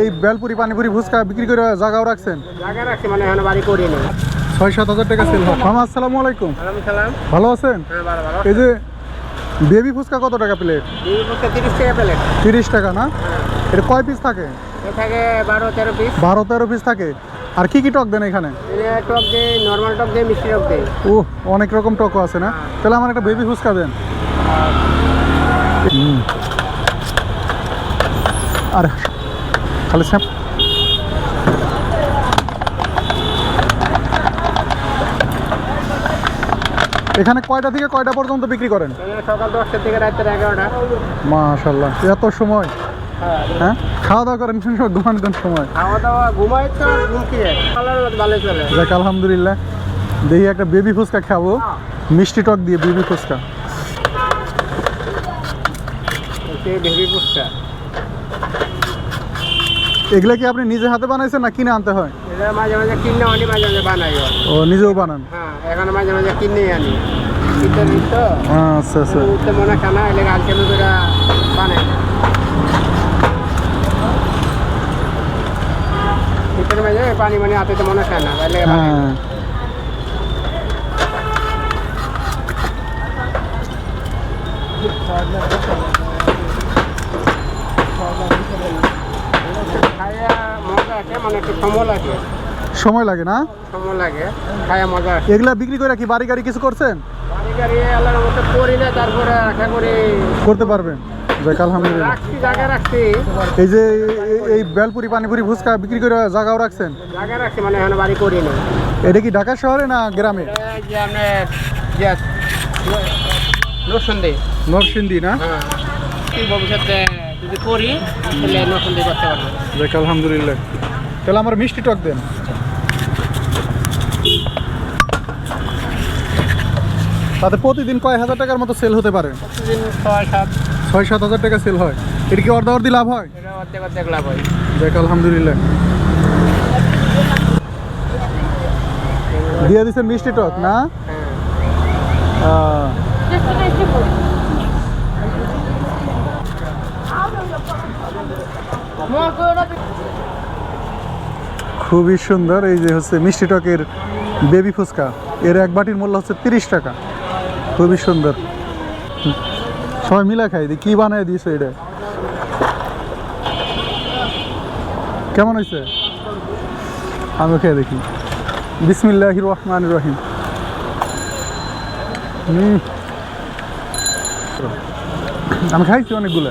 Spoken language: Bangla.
এই- বেলপুরি পানিপুরি ফুচকা বিক্রি করে জায়গাও রাখছেন? জায়গা রাখছি মানে এখন বাড়ি করিনি ছয় সাত হাজার টাকা সেল হয়। মামা আসসালামু আলাইকুম। ভালো আছেন? হ্যাঁ এই যে বেবি ফুচকা কত টাকা প্লেট তিরিশ টাকা প্লেট তিরিশ টাকা না? এটা কয় পিস থাকে? থাকে বারো তেরো পিস বারো তেরো পিস থাকে। আর কি কি টক দেন এখানে? টক দিয়ে নর্মাল টক দিয়ে মিষ্টি টক দিয়ে ও অনেক রকম টকও আছে না? তাহলে আমার একটা বেবি ফুচকা দেন। আর খালি স্যাপ এখানে কয়টা থেকে কয়টা পর্যন্ত বিক্রি করেন? সকাল দশটা থেকে রাত্রে এগারোটা। মাশাল্লাহ এত সময়? হ্যাঁ। হ্যাঁ? খাওয়া দাওয়া করেন সময় ঘুমান কোন সময়। খাওয়া দাওয়া ঘুমাই তো আর ঘুম কি? কালার ভালো চলে। যাক আলহামদুলিল্লাহ। দেখি একটা বেবি ফুচকা খাব। মিষ্টি টক দিয়ে বেবি ফুচকা। এগুলা কি আপনি নিজে হাতে বানাইছেন না কিনে আনতে হয়? এটা মাঝে মাঝে কিনে আনি মাঝে মাঝে বানাই ও। নিজেও বানান? হ্যাঁ এখন মাঝে মাঝে কিনে আনি। শীতের দিন তো। আচ্ছা আচ্ছা। উঠতে মনে খানা এলে আলকেমি করে বানাই। শীতের মাঝে পানি মানে হাতে মনে খায় না মানে একটু সময় লাগে। সময় লাগে না? সময় লাগে মজা এগুলা বিক্রি করে কি বাড়ি গাড়ি কিছু করছেন? বাড়ি গাড়ি আল্লাহর মতো করি না তারপরে আশা করি করতে পারবেন। যাক আলহামদুলিল্লাহ। রাখছি জায়গা রাখছি। এই যে এই- বেলপুরি পানিপুরি ফুচকা বিক্রি করে জায়গাও রাখছেন? জায়গা রাখছি মানে এখন বাড়ি করি না এটা কি ঢাকা শহরে না গ্রামে? যে আপনার না? হ্যাঁ। কি ভবিষ্যতে যদি করি তাহলে নরসিংদী করতে পারব। যাক আলহামদুলিল্লাহ। তাহলে আমার মিষ্টি টক দেন। তাতে প্রতিদিন কয় হাজার টাকার মতো সেল হতে পারে? ছয় সাত। হাজার টাকা সেল হয়। এটা কি অর্ধ অর্ধি লাভ হয়? লাভ হয়। যাক আলহামদুলিল্লাহ। দিয়ে দিচ্ছেন মিষ্টি টক না? হ্যাঁ আহ, খুবই সুন্দর। এই যে হচ্ছে মিষ্টি টকের বেবি ফুচকা। এর এক বাটির মূল্য হচ্ছে তিরিশ টাকা। খুবই সুন্দর। সবাই মিলা খাই দি কি বানায় দিয়েছে এটা। কেমন হয়েছে? আমি খেয়ে দেখি। বিসমিল্লাহ রহমান রহিম। হুম। আমি খাইছি অনেকগুলো।